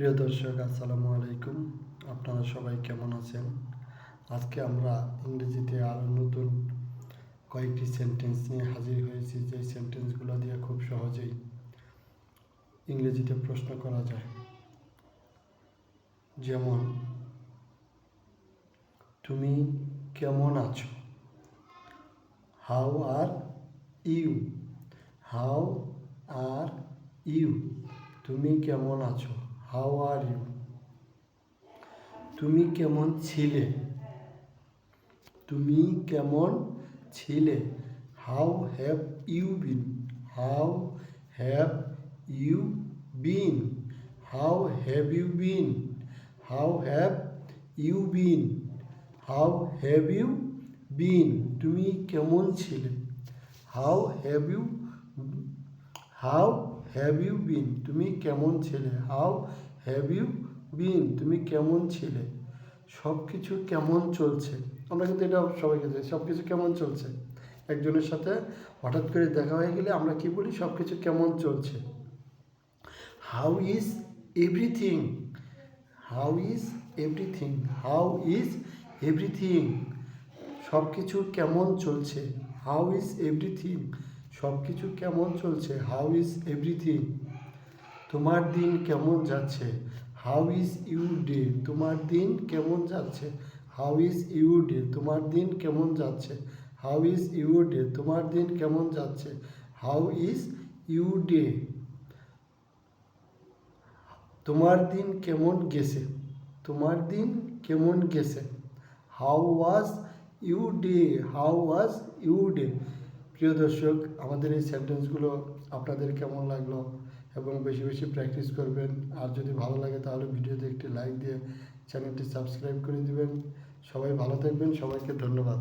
প্রিয় দর্শক, আসসালামু আলাইকুম। আপনারা সবাই কেমন আছেন? আজকে আমরা ইংরেজিতে আরও নতুন কয়েকটি সেন্টেন্স নিয়ে হাজির হয়েছি, যে সেন্টেন্সগুলো দিয়ে খুব সহজেই ইংরেজিতে প্রশ্ন করা যায়। যেমন, তুমি কেমন আছো? How are you? How are you? তুমি কেমন আছো? How are you? তুমি কেমন ছিলে? তুমি কেমন ছিলে? How have you been? How have you been? How have you been? How have you been? How have you been? তুমি কেমন ছিলে? How have you, how have you been তুমি কেমন ছিলে? হাউ হ্যাভ ইউ বিন তুমি কেমন ছিলে? সব কিছু কেমন চলছে? আমরা কিন্তু এটা সবাইকে জানি সব কিছু কেমন চলছে? একজনের সাথে হঠাৎ করে দেখা হয়ে গেলে আমরা কি বলি? সব কিছু কেমন চলছে? How is everything how is everything how is everything সব কিছু কেমন চলছে? হাউ ইজ এভরিথিং সব কিছু কেমন চলছে? হাউ ইজ এভরিথিং তোমার দিন কেমন যাচ্ছে? হাউ ইজ ইউ ডে তোমার দিন কেমন যাচ্ছে? হাউ ইজ ইউ ডে তোমার দিন কেমন যাচ্ছে? হাউ ইজ ইউ ডে তোমার দিন কেমন যাচ্ছে? হাউ ইজ ইউ ডে তোমার দিন কেমন গেছে? তোমার দিন কেমন গেছে? How was you day how was you day প্রিয় দর্শক, আমাদের এই সেন্টেন্সগুলো আপনাদের কেমন লাগল এবং বেশি বেশি প্র্যাকটিস করবেন? আর যদি ভালো লাগে তাহলে ভিডিওতে একটি লাইক দিয়ে চ্যানেলটি সাবস্ক্রাইব করে দিবেন। সবাই ভালো থাকবেন, সবাইকে ধন্যবাদ।